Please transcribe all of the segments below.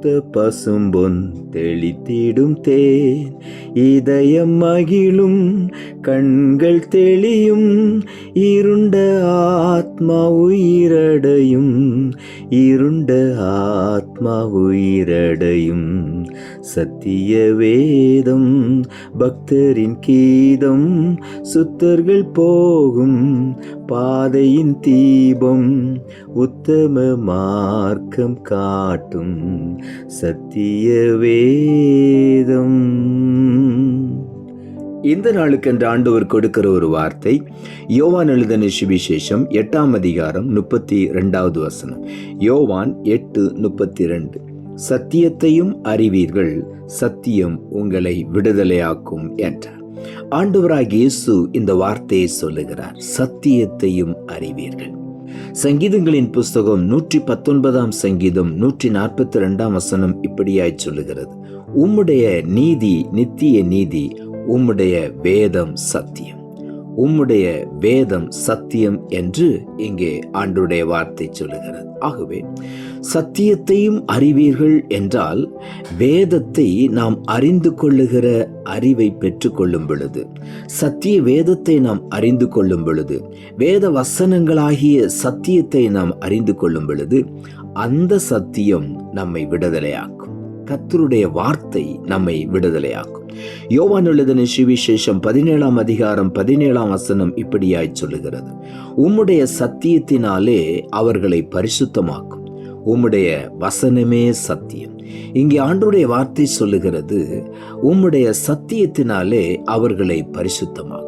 பூத்த பசும்பொன் தெளித்திடும் தேன். இதயம் மகிழும் கண்கள் தெளியும் இருண்ட ஆத்மா உயிரடையும். இருண்ட ஆத்மா உயிரடையும். சத்திய வேதம் பக்தரின் கீதம் சுத்தர்கள் போகும் பாதையின் தீபம் உத்தம மார்க்கம் காட்டும் சத்திய வேதம். இந்த நாளுக்கென்று ஆண்டவர் கொடுக்கிற ஒரு வார்த்தை யோவான் எழுதின சுவிசேஷம் எட்டாம் அதிகாரம் முப்பத்தி ரெண்டாவது வசனம். யோவான் எட்டு முப்பத்தி ரெண்டு சத்தியத்தையும் அறிவீர்கள் சத்தியம் உங்களை விடுதலையாக்கும் என்றார். ஆண்டவராக இயேசு இந்த வார்த்தையை சொல்லுகிறார். சத்தியத்தையும் அறிவீர்கள். சங்கீதங்களின் புஸ்தகம் நூற்றி பத்தொன்பதாம் சங்கீதம் நூற்றி நாற்பத்தி ரெண்டாம் வசனம் இப்படியாய் சொல்லுகிறது. உம்முடைய நீதி நித்திய நீதி உம்முடைய வேதம் சத்தியம். உம்முடைய வேதம் சத்தியம் என்று இங்கே ஆண்டுடைய வார்த்தை சொல்லுகிறது. ஆகவே சத்தியத்தையும் அறிவீர்கள் என்றால் வேதத்தை நாம் அறிந்து கொள்ளுகிற அறிவை பெற்றுக்கொள்ளும் பொழுது சத்திய வேதத்தை நாம் அறிந்து கொள்ளும் பொழுது வேத வசனங்களாகிய சத்தியத்தை நாம் அறிந்து கொள்ளும் பொழுது அந்த சத்தியம் நம்மை விடுதலையாக்கும். கத்தருடைய வார்த்தை நம்மை விடுதலையாக்கும். யோவான் எழுதின சுவிசேஷம் பதினேழாம் அதிகாரம் பதினேழாம் வசனம் இப்படியாய் சொல்லுகிறது. உம்முடைய சத்தியத்தினாலே அவர்களை பரிசுத்தமாக்கும். உம்முடைய வசனமே சத்தியம். இங்கே ஆண்டுடைய வார்த்தை சொல்லுகிறது உம்முடைய சத்தியத்தினாலே அவர்களை பரிசுத்தமாக்கும்.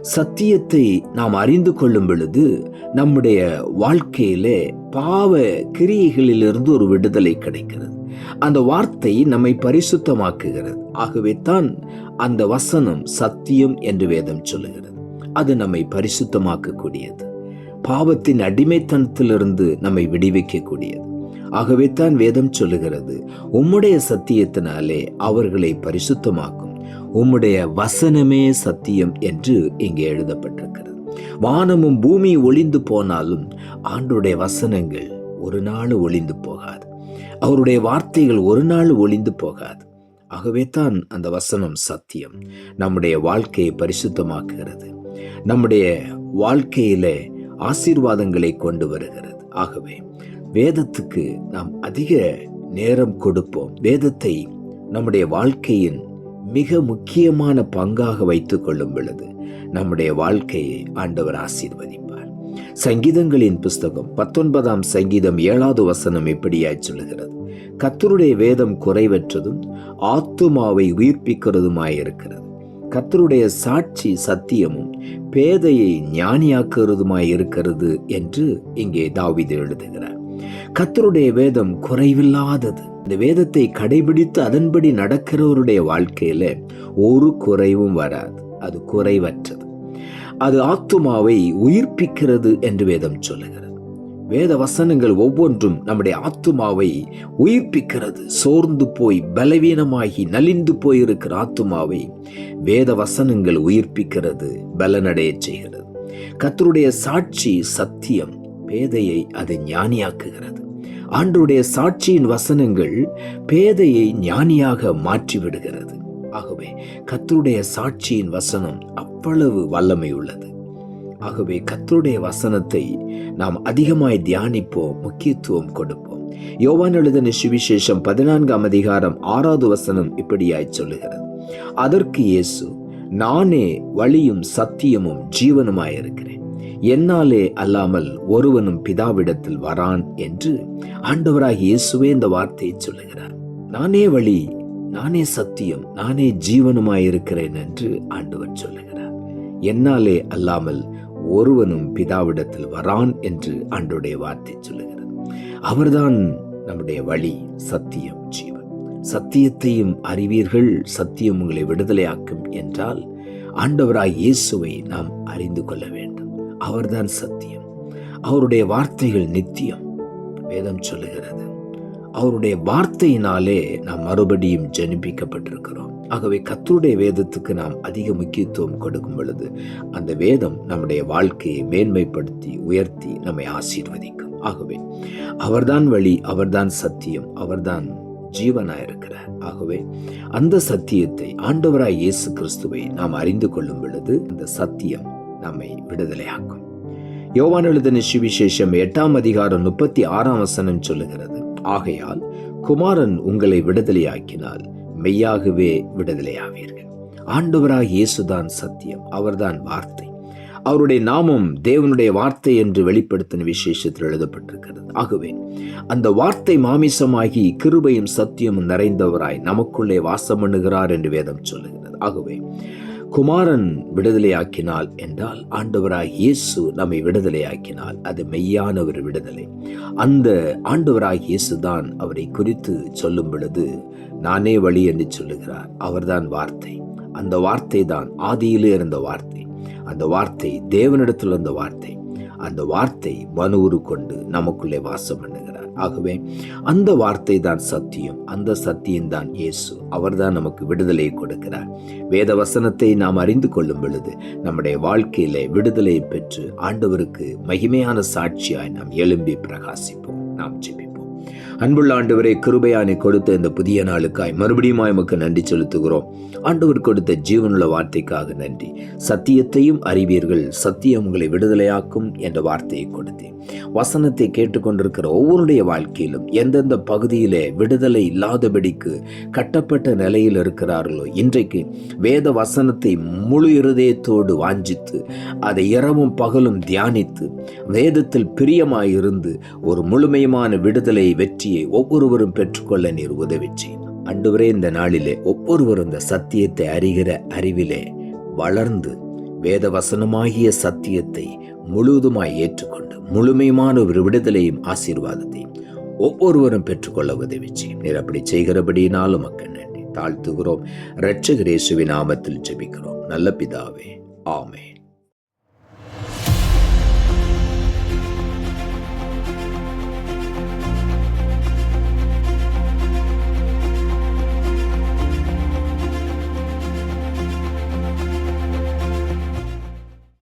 சத்தியத்தை நாம் அறிந்து கொள்ளும் பொழுது நம்முடைய வாழ்க்கையிலே பாவ கிரியைகளிலிருந்து ஒரு விடுதலை கிடைக்கிறது. அந்த வார்த்தை நம்மை பரிசுத்தமாக்குகிறது. ஆகவே தான் அந்த வசனம் சத்தியம் என்று வேதம் சொல்லுகிறது. அது நம்மை பரிசுத்தமாக்கக்கூடியது. பாவத்தின் அடிமைத்தனத்திலிருந்து நம்மை விடுவிக்கக்கூடியது. ஆகவே தான் வேதம் சொல்லுகிறது உம்முடைய சத்தியத்தினாலே அவர்களை பரிசுத்தமாக்கும். உம்முடைய வசனமே சத்தியம் என்று இங்கே எழுதப்பட்டிருக்கிறது. வானமும் பூமி ஒளிந்து போனாலும் ஆண்டுடைய வசனங்கள் ஒரு நாள் ஒளிந்து போகாது. அவருடைய வார்த்தைகள் ஒரு நாள் ஒளிந்து போகாது. ஆகவே தான் அந்த வசனம் சத்தியம். நம்முடைய வாழ்க்கையை பரிசுத்தமாக்குகிறது. நம்முடைய வாழ்க்கையில ஆசீர்வாதங்களை கொண்டு வருகிறது. ஆகவே வேதத்துக்கு நாம் அதிக நேரம் கொடுப்போம். வேதத்தை நம்முடைய வாழ்க்கையின் மிக முக்கியமான பங்காக வைத்துக் கொள்ளும் பொழுது நம்முடைய வாழ்க்கையை ஆண்டவர் ஆசீர்வதிப்பார். சங்கீதங்களின் புஸ்தகம் பத்தொன்பதாம் சங்கீதம் ஏழாவது வசனம் இப்படியாய் சொல்லுகிறது. கத்தருடைய வேதம் குறைவற்றதும் ஆத்துமாவை உயிர்ப்பிக்கிறதுமாயிருக்கிறது. கத்தருடைய சாட்சி சத்தியமும் பேதையை ஞானியாக்குறதுமாயிருக்கிறது என்று இங்கே தாவிது எழுதுகிறார். கத்தருடைய வேதம் குறைவில்லாதது. இந்த வேதத்தை கடைபிடித்து அதன்படி நடக்கிறவருடைய வாழ்க்கையில ஒரு குறைவும் வராது. அது குறைவற்றது. அது ஆத்துமாவை உயிர்ப்பிக்கிறது என்று வேதம் சொல்லுகிறது. வேத வசனங்கள் ஒவ்வொன்றும் நம்முடைய ஆத்துமாவை உயிர்ப்பிக்கிறது. சோர்ந்து போய் பலவீனமாகி நலிந்து போயிருக்கிற ஆத்துமாவை வேத வசனங்கள் உயிர்ப்பிக்கிறது பலனடைய செய்கிறது. கத்தருடைய சாட்சி சத்தியம் பேதையை அதை ஞானியாக்குகிறது. ஆண்டுடைய சாட்சியின் வசனங்கள் பேதையை ஞானியாக மாற்றிவிடுகிறது. ஆகவே கத்தருடைய சாட்சியின் வசனம் அவ்வளவு வல்லமை உள்ளது. ஆகவே கத்தருடைய வசனத்தை நாம் அதிகமாய் தியானிப்போம் முக்கியத்துவம் கொடுப்போம். யோவான் எழுதின சுவிசேஷம் பதினான்காம் அதிகாரம் ஆறாவது வசனம் இப்படியாய் சொல்லுகிறது. அதற்கு இயேசு நானே வழியும் சத்தியமும் ஜீவனுமாயிருக்கிறேன் என்னாலே அல்லாமல் ஒருவனும் பிதாவிடத்தில் வரான் என்று ஆண்டவராக இயேசுவே இந்த வார்த்தையை சொல்லுகிறார். நானே வழி நானே சத்தியம் நானே ஜீவனுமாயிருக்கிறேன் என்று ஆண்டவர் சொல்லுகிறார். என்னாலே அல்லாமல் ஒருவனும் பிதாவிடத்தில் வரான் என்று ஆண்டுடைய வார்த்தை சொல்லுகிறது. அவர்தான் நம்முடைய வழி சத்தியம் ஜீவன். சத்தியத்தையும் அறிவீர்கள் சத்தியம் உங்களை விடுதலையாக்கும் என்றால் ஆண்டவராய் இயேசுவை நாம் அறிந்து கொள்ள வேண்டும். அவர்தான் சத்தியம். அவருடைய வார்த்தைகள் நித்தியம். வேதம் சொல்லுகிறது. அவருடைய வார்த்தையினாலே நாம் மறுபடியும் ஜனிப்பிக்கப்பட்டிருக்கிறோம். ஆகவே கத்தருடைய வேதத்துக்கு நாம் அதிக முக்கியத்துவம் கொடுக்கும் பொழுது அந்த வேதம் நம்முடைய வாழ்க்கையை மேன்மைப்படுத்தி உயர்த்தி நம்மை ஆசீர்வதிக்கும். ஆகவே அவர்தான் வழி அவர்தான் சத்தியம் அவர்தான் ஜீவனாக இருக்கிறார். ஆகவே அந்த சத்தியத்தை ஆண்டவராய் இயேசு கிறிஸ்துவை நாம் அறிந்து கொள்ளும் பொழுது அந்த சத்தியம் நம்மை விடுதலையாக்கும். யோவான் எழுதின சுவிசேஷம் எட்டாம் அதிகாரம் முப்பத்தி ஆறாம் வசனம் சொல்லுகிறது ஆகையால் குமாரன் உங்களை விடுதலையாக்கினால் மெய்யாகவே விடுதலையாவீர்கள். ஆண்டவராக இயேசுதான் சத்தியம் அவர்தான் வார்த்தை. அவருடைய நாமம் தேவனுடைய வார்த்தை என்று வெளிப்படுத்தின விசேஷத்தில் எழுதப்பட்டிருக்கிறது. ஆகவே அந்த வார்த்தை மாமிசமாகி கிருபையும் சத்தியமும் நிறைந்தவராய் நமக்குள்ளே வாசம் பண்ணுகிறார் என்று வேதம் சொல்லுகிறது. ஆகவே குமாரன் விடுதலையாக்கினால் என்றால் ஆண்டவராய் இயேசு நம்மை விடுதலையாக்கினால் அது மெய்யான ஒரு விடுதலை. அந்த ஆண்டவராய் இயேசு தான் அவரை குறித்து சொல்லும் பொழுது நானே வழி என்று சொல்லுகிறார். அவர்தான் வார்த்தை. அந்த வார்த்தை தான் ஆதியிலே இருந்த வார்த்தை. அந்த வார்த்தை தேவனிடத்தில் இருந்த வார்த்தை. அந்த வார்த்தை மனுவுரு கொண்டு நமக்குள்ளே வாசம் பண்ணுகிறார். ஆகவே அந்த வார்த்தை தான் சத்தியம். அந்த சத்தியம் தான் இயேசு. அவர்தான் நமக்கு விடுதலையை கொடுக்கிறார். வேத வசனத்தை நாம் அறிந்து கொள்ளும் பொழுது நம்முடைய வாழ்க்கையில விடுதலையை பெற்று ஆண்டவருக்கு மகிமையான சாட்சியாய் நாம் எழும்பி பிரகாசிப்போம். நாம் ஜெபிப்போம். அன்புள்ள ஆண்டவரை கிருபையானை கொடுத்த இந்த புதிய நாளுக்காய் மறுபடியும் எமக்கு நன்றி செலுத்துகிறோம். ஆண்டவர் கொடுத்த ஜீவனுள்ள வார்த்தைக்காக நன்றி. சத்தியத்தையும் அறிவீர்கள் சத்தியம் உங்களை விடுதலையாக்கும் என்ற வார்த்தையை கொடுத்தேன். வசனத்தை கேட்டுக்கொண்டிருக்கிற ஒவ்வொருடைய வாழ்க்கையிலும் எந்தெந்த பகுதியிலே விடுதலை இல்லாதபடிக்கு கட்டப்பட்ட நிலையில் இருக்கிறார்களோ இன்றைக்கு வேத வசனத்தை முழு இருதயத்தோடு வாஞ்சித்து அதை இரவும் பகலும் தியானித்து வேதத்தில் பிரியமாயிருந்து ஒரு முழுமையான விடுதலை வெற்றி வெற்றியை ஒவ்வொருவரும் பெற்றுக்கொள்ள நீர் உதவி செய்யும் அன்றுவரே இந்த நாளிலே ஒவ்வொருவரும் இந்த சத்தியத்தை அறிகிற அறிவிலே வளர்ந்து வேத வசனமாகிய சத்தியத்தை முழுவதுமாய் ஏற்றுக்கொண்டு முழுமையான ஒரு விடுதலையும் ஆசீர்வாதத்தையும் ஒவ்வொருவரும் பெற்றுக்கொள்ள உதவி செய்யும் நீர் அப்படி செய்கிறபடினாலும் மக்கள் நன்றி. தாழ்த்துகிறோம். இரட்சகரேசுவின் நாமத்தில் ஜெபிக்கிறோம். நல்ல பிதாவே. ஆமே